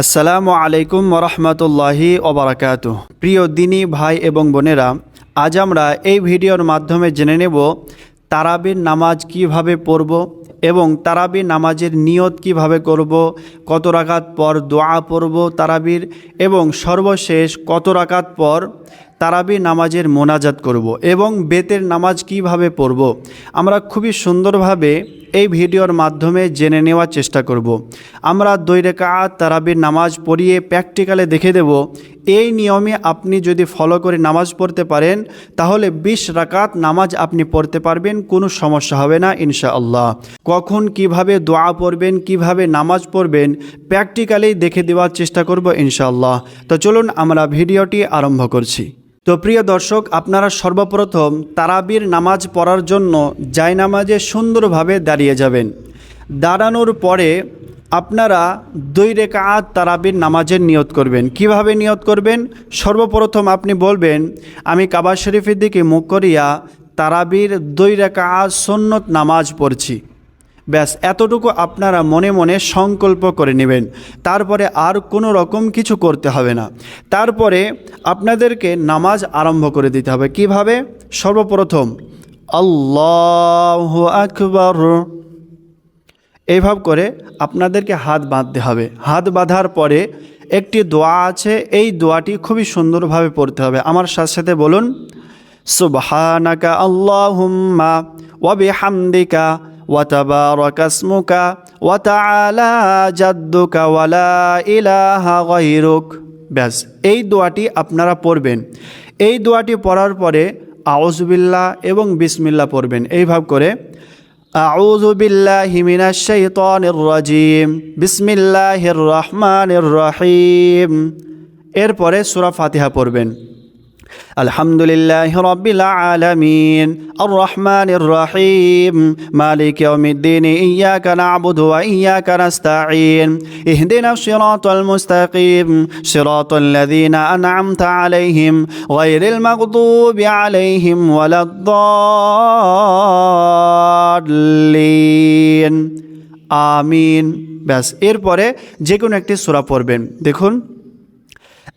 আসসালামু আলাইকুম রহমতুল্লাহি ওবরাকাত। প্রিয় দিনী ভাই এবং বোনেরা, আজ আমরা এই ভিডিওর মাধ্যমে জেনে নেব তারাবির নামাজ কীভাবে পড়ব এবং তারাবির নামাজের নিয়ত কীভাবে করব, কত রাকাত পর দোয়া পড়ব তারাবির এবং সর্বশেষ কত রাকাত পর তারাবি নামাজের মোনাজাত করব এবং বেতের নামাজ কীভাবে পড়ব। আমরা খুবই সুন্দরভাবে এই ভিডিওর মাধ্যমে জেনে নেওয়ার চেষ্টা করব। আমরা দুই রেখাত তারাবির নামাজ পড়িয়ে প্র্যাকটিক্যালে দেখে দেব, এই নিয়মে আপনি যদি ফলো করে নামাজ পড়তে পারেন, তাহলে বিশ রাকাত নামাজ আপনি পড়তে পারবেন, কোনো সমস্যা হবে না, ইনশাআল্লাহ। কখন কীভাবে দোয়া পড়বেন, কীভাবে নামাজ পড়বেন প্র্যাকটিক্যালেই দেখে দেওয়ার চেষ্টা করব, ইনশাআল্লাহ। তো চলুন আমরা ভিডিওটি আরম্ভ করছি। তো প্রিয় দর্শক, আপনারা সর্বপ্রথম তারাবির নামাজ পড়ার জন্য জায়নামাজে সুন্দরভাবে দাঁড়িয়ে যাবেন। দাঁড়ানোর পরে আপনারা দুই রেখাত তারাবির নামাজের নিয়ত করবেন। কীভাবে নিয়ত করবেন? সর্বপ্রথম আপনি বলবেন, আমি কাবা শরীফের দিকে মুখ করিয়া তারাবির দুই রেখাত সন্নত নামাজ পড়ছি। ব্যাস, এতটুকু আপনারা মনে মনে সংকল্প করে নেবেন। তারপরে আর কোনো রকম কিছু করতে হবে না। তারপরে আপনাদেরকে নামাজ আরম্ভ করে দিতে হবে। কীভাবে? সর্বপ্রথম, আল্লাহ আকবর। এইভাবে করে আপনাদেরকে হাত বাঁধতে হবে। হাত বাঁধার পরে একটি দোয়া আছে। এই দোয়াটি খুবই সুন্দরভাবে পড়তে হবে। আমার সাথে সাথে বলুন, সুবহানাকা আল্লাহুম্মা ওয়া বিহামদিকা ওয়া তাবারাকা ইসমুকা ওয়া তাআলা জাদ্দুকা ওয়া লা ইলাহা গায়রুক ব্যাস এই দোয়াটি আপনারা পড়বেন এই দোয়াটি পড়ার পরে আউজবিল্লাহ এবং বিসমিল্লাহ পড়বেন এইভাবে করে أعوذ بالله من الشيطان الرجيم بسم الله الرحمن الرحيم এরপরে সূরা ফাতিহা পড়বেন আলহামদুলিল্লাহ রবিল আলমিন। আর রহমান রহিম মালিক ইয়মিদ্দিন ইয়া কানা আবুধু ইয়া কানাস্তাইন ইহদিন সিরাতাল মুস্তাকিম। সিরাতাল লাযিনা আনআমতা আলাইহিম গায়রিল মাগদুবি আলাইহিম ওয়ালাদ আমিন। ব্যাস, এরপরে যে কোনো একটি সূরা পড়বেন। দেখুন।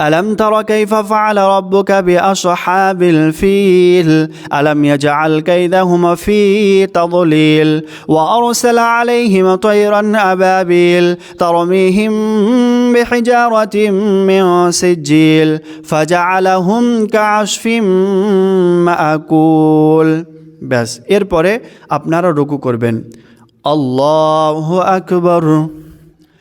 ألم تر كيف فعل ربك بأصحاب الفيل ألم يجعل كيدهم في تضليل وأرسل عليهم طيرا أبابيل ترميهم بحجارة من سجيل فجعلهم كعصف مأكول ব্যাস এরপরে আপনারা রুকু করবেন আল্লাহ আকবর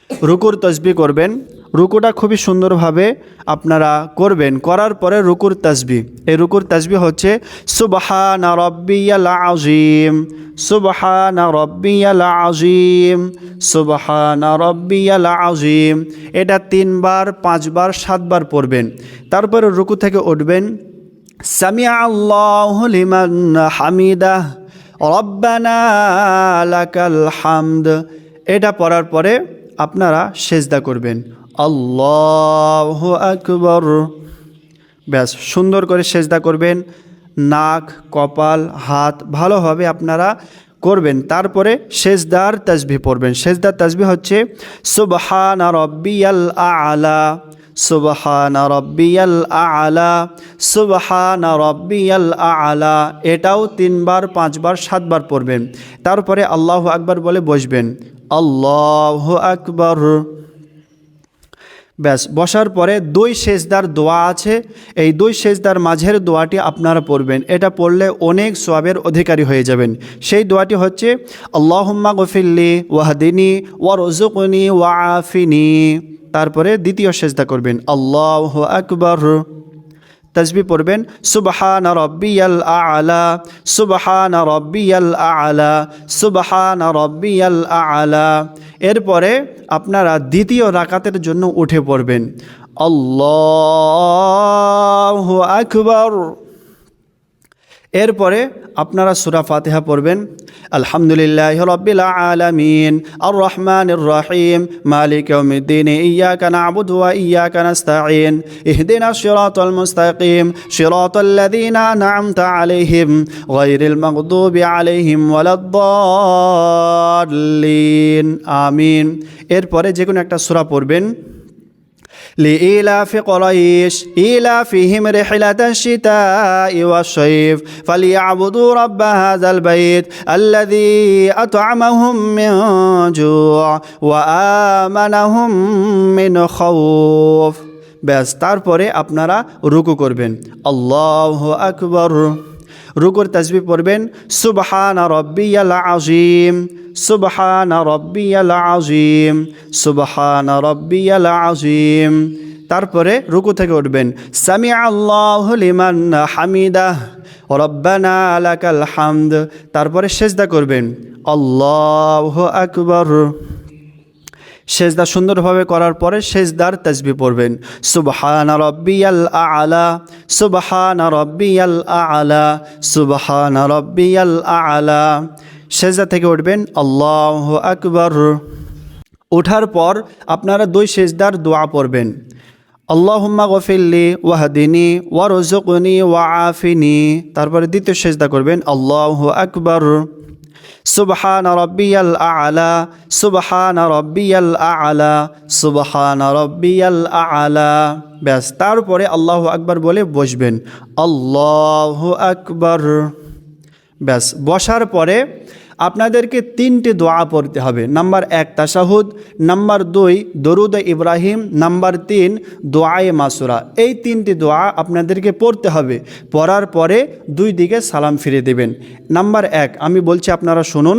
রুকুর তসবি করবেন রুকুটা খুবই সুন্দরভাবে আপনারা করবেন। করার পরে রুকুর তসবি। এই রুকুর তসবি হচ্ছে, সুবহানা রব্বিয়াল আজিম সুবহানা রব্বিয়াল আজিম সুবহানা রব্বিয়াল আজিম এটা তিনবার, পাঁচবার, সাতবার পড়বেন। তারপরে রুকু থেকে উঠবেন সামিয়া আল্লাহ লিমান হামিদাহ, রব্বানা লাকাল হামদ। এটা পড়ার পরে আপনারা সেজদা করবেন। আল্লাহ আকবর। ব্যাস, সুন্দর করে সেজদা করবেন। নাক, কপাল, হাত ভালোভাবে আপনারা করবেন। তারপরে সেজদার তাজবি পড়বেন। সেজদার তাজবি হচ্ছে, সুবহানা রব্বিয়াল আলা, সুবহানা রব্বিয়াল আলা, সুবহানা রব্বিয়াল আলা। এটাও তিনবার, পাঁচবার, সাতবার পড়বেন। তারপরে আল্লাহ আকবার বলে বসবেন। আল্লাহ আকবর। ব্যাস, বসার পরে দুই সেজদার দোয়া আছে। এই দুই সেজদার মাঝের দোয়াটি আপনারা পড়বেন। এটা পড়লে অনেক সোয়াবের অধিকারী হয়ে যাবেন। সেই দোয়াটি হচ্ছে, আল্লাহম্মা গফিল্লি ওয়াহদিনী ওয়া রজুকনি ওয়া আফিনি। তারপরে দ্বিতীয় সেজদা করবেন, আল্লাহ আকবর। তসবি পড়বেন, সুবহান রব্বিয়াল আলা, সুবহান রব্বিয়াল আলা, সুবহান রব্বিয়াল আলা। এরপরে আপনারা দ্বিতীয় রাকাতের জন্য উঠে পড়বেন। আল্লাহ আকবর। এরপরে আপনারা সুরা ফাতেহা পড়বেন। আলহামদুলিল্লাহ রব্বিল আলামিন। আর রহমান রহিম। মালিক ইয়াউমিদ্দিন। ইয়াকা নাবুদু ওয়া ইয়াকা নাস্তাঈন। ইহদিনা সিরাতাল মুস্তাকিম। সিরাতাল লাযিনা আন'আমতা আলাইহিম। গায়রিল মাগদুবি আলাইহিম আমিন। এরপরে যে কোনো একটা সুরা পড়বেন। لإيلاف قريش إيلافهم رحلة الشتاء والصيف فليعبدوا رب هذا البيت الذي أطعمهم من جوع وآمنهم من خوف ব্যাস তারপরে আপনারা রুকু করবেন আল্লাহ আকবর রুকুর তাসবি পড়বেন, সুবহান রব্বিয়াল আজিম সুবহান রব্বিয়াল আজিম সুবহান রব্বিয়াল আজিম তারপরে রুকু থেকে উঠবেন সামি আল্লাহ লিমান হামিদাহ, রব্বানা লাকাল হামদ। তারপরে সেজদা করবেন, আল্লাহ আকবর। সেজদা সুন্দরভাবে করার পরে সেজদার তাসবি পড়বেন। সুবহান রব্বিয়াল আলা, সুবহান রব্বিয়াল আলা, সুবহান রব্বিয়াল আলা। সেজদা থেকে উঠবেন, আল্লাহ আকবর। ওঠার পর আপনারা দুই সেজদার দোয়া পড়বেন। আল্লাহুম্মা গফিল্লি ওয়াহদিনী ওয়ারজুকনি ওয়াআফিনি তারপরে দ্বিতীয় সেজদা করবেন, আল্লাহু আকবর। সুবহান রব্বিয়াল আলা, সুবহান রব্বিয়াল আলা, সুবহান রব্বিয়াল আলা। ব্যাস, তারপরে আল্লাহ আকবার বলে বসবেন, আল্লাহ আকবার। ব্যাস, বসার পরে আপনাদেরকে তিনটি দোয়া পড়তে হবে। নাম্বার এক তাসাহুদ নাম্বার দুই, দরুদ ইব্রাহিম। নাম্বার তিন, দোয়ায়ে মাসুরা। এই তিনটি দোয়া আপনাদেরকে পড়তে হবে। পড়ার পরে দুই দিকে সালাম ফিরে দেবেন। নাম্বার এক, আমি বলছি আপনারা শুনুন।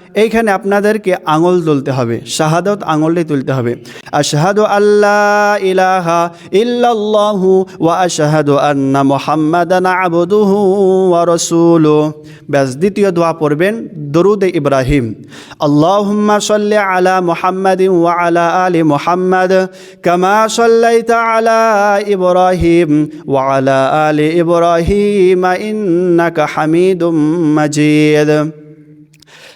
এইখানে আপনাদেরকে আঙুল তুলতে হবে, শাহাদত আঙুলটি তুলতে হবে। আশহাদু আল্লাহ ইলাহা ইল্লাল্লাহু ওয়া আশহাদু আন্না মুহাম্মাদান আবদুহু ওয়া রাসূলুহু। ব্যাস, দ্বিতীয় দোয়া পড়বেন, দরুদ ইব্রাহিম। আল্লাহুম্মা সাল্লি আলা মুহাম্মাদিন ওয়া আলা আলি মুহাম্মাদ, কামা সাল্লাইতা আলা ইব্রাহিম ওয়া আলা আলি ইব্রাহিম ইন্নাকা হামিদুম মাজিদ।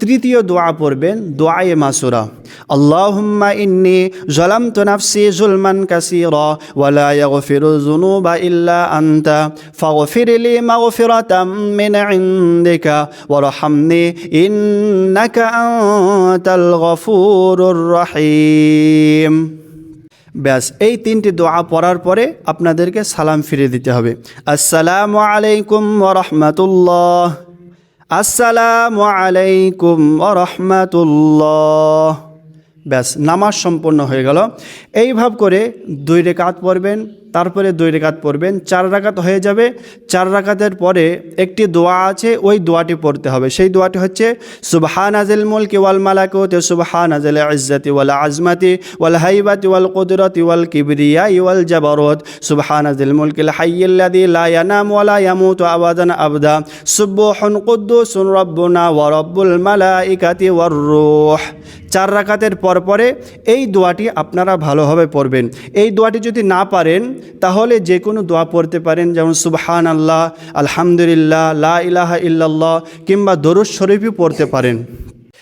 তৃতীয় দোয়া পড়বেন দোয়ায়ে মাসুরা। আল্লাহুম্মা ইন্নি জলাম তো নাফসি জুলমান কাসির ওয়ালা ইয়াগফিরু যুনুবা ইল্লা আনতা। ফাগফিরলি মাগফিরাতাম মিন ইনদিকা ওয়ারহামনি ইন্নাকা আনতাল গফুরুর রহিম। ব্যাস, এই তিনটি দোয়া পড়ার পরে আপনাদেরকে সালাম ফিরে দিতে হবে। আসসালামু আলাইকুম ওরহমতুল্লাহ আসসালামু আলাইকুম রহমাতুল্লাহ ব্যাস নামাজ সম্পন্ন হয়ে গেল। এইভাব করে দুই রেখাত পড়বেন তারপরে দুই রেখাত পড়বেন, চার রাকাত হয়ে যাবে। চার রাকাতের পরে একটি দোয়া আছে, ওই দোয়াটি পড়তে হবে। সেই দোয়াটি হচ্ছে সুবহান আজল মুলকি ওয়াল মালাকুত সুবহান আজল ইজ্জতি ওয়াল আজমাতি, ওয়াল হাইবাতি ওয়াল কুদরতি ওয়াল কিবরিয়া ওয়াল জাবারত। সুবহান আজল মুলকিল হাইয়্যাল্লাযী লা ইয়ানাম ওয়া লা ইয়ামুতু আবাদান আবদা। সুবহুন কুদ্দুসুন রাব্বুনা ওয়া রাব্বুল মালাইকাতি ওয়ার রূহ। চার রাকাতের পর পরে এই দোয়াটি আপনারা ভালোভাবে পড়বেন। এই দোয়াটি যদি না পারেন তাহলে যে কোনো দোয়া পড়তে পারেন, যেমন সুবহান আল্লাহ আলহামদুলিল্লাহ, লা ইলাহা ইল্লাল্লাহ, কিংবা দরুদ শরীফই পড়তে পারেন।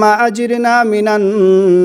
আজরিনা মিনান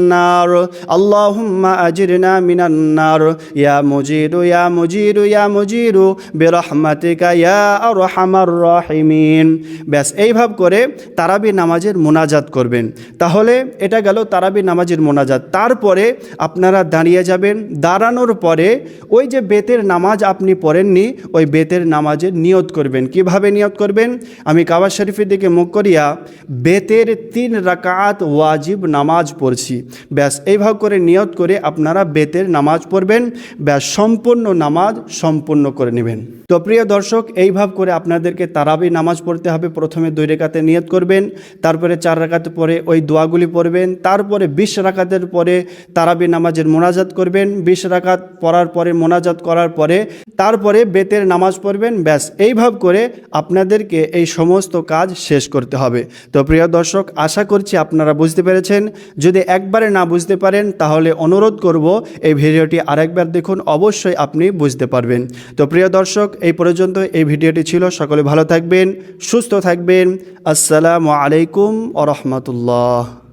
নার, আল্লাহুম্মা আজরিনা মিনান নার। ইয়া মুজির ইয়া মুজির ইয়া মুজির, বিরহমাতিকা ইয়া আরহামার রাহিমিন। ব্যাস এইভাবে করে তারাবি নামাজের মোনাজাত করবেন। তাহলে এটা গেল তারাবি নামাজের মোনাজাত। তারপরে আপনারা দাঁড়িয়ে যাবেন। দাঁড়ানোর পরে ওই যে বেতের নামাজ আপনি পড়েননি, ওই বেতের নামাজের নিয়ত করবেন। কীভাবে নিয়ত করবেন? আমি কাবা শরীফের দিকে মুখ করিয়া, বেতের তিন রাকাত রাকাত ওয়াজিব নামাজ পড়ছি। ব্যাস এইভাবে করে নিয়ত করে আপনারা বেতের নামাজ পড়বেন। ব্যাস, সম্পূর্ণ নামাজ সম্পূর্ণ করে নেবেন। তো প্রিয় দর্শক এইভাবে করে আপনাদেরকে তারাবি নামাজ পড়তে হবে। প্রথমে দুই রেখাতে নিয়ত করবেন, তারপরে চার রাকাতে পরে ওই দোয়াগুলি পড়বেন, তারপরে বিশ রাকাতের পরে তারাবি নামাজের মোনাজাত করবেন। বিশ রাকাত পড়ার পরে, মোনাজাত করার পরে তারপরে বেতের নামাজ পড়বেন। ব্যাস এইভাবে করে আপনাদেরকে এই সমস্ত কাজ শেষ করতে হবে। তো প্রিয় দর্শক, আশা করছি আপনারা বুঝতে পেরেছেন। যদি একবারে না বুঝতে পারেন, তাহলে অনুরোধ করব এই ভিডিওটি আরেকবার দেখুন, অবশ্যই আপনি বুঝতে পারবেন। তো প্রিয় দর্শক, এই পর্যন্ত এই ভিডিওটি ছিল। সকলে ভালো থাকবেন, সুস্থ থাকবেন। আসসালামু আলাইকুম আ রহমতুল্লাহ।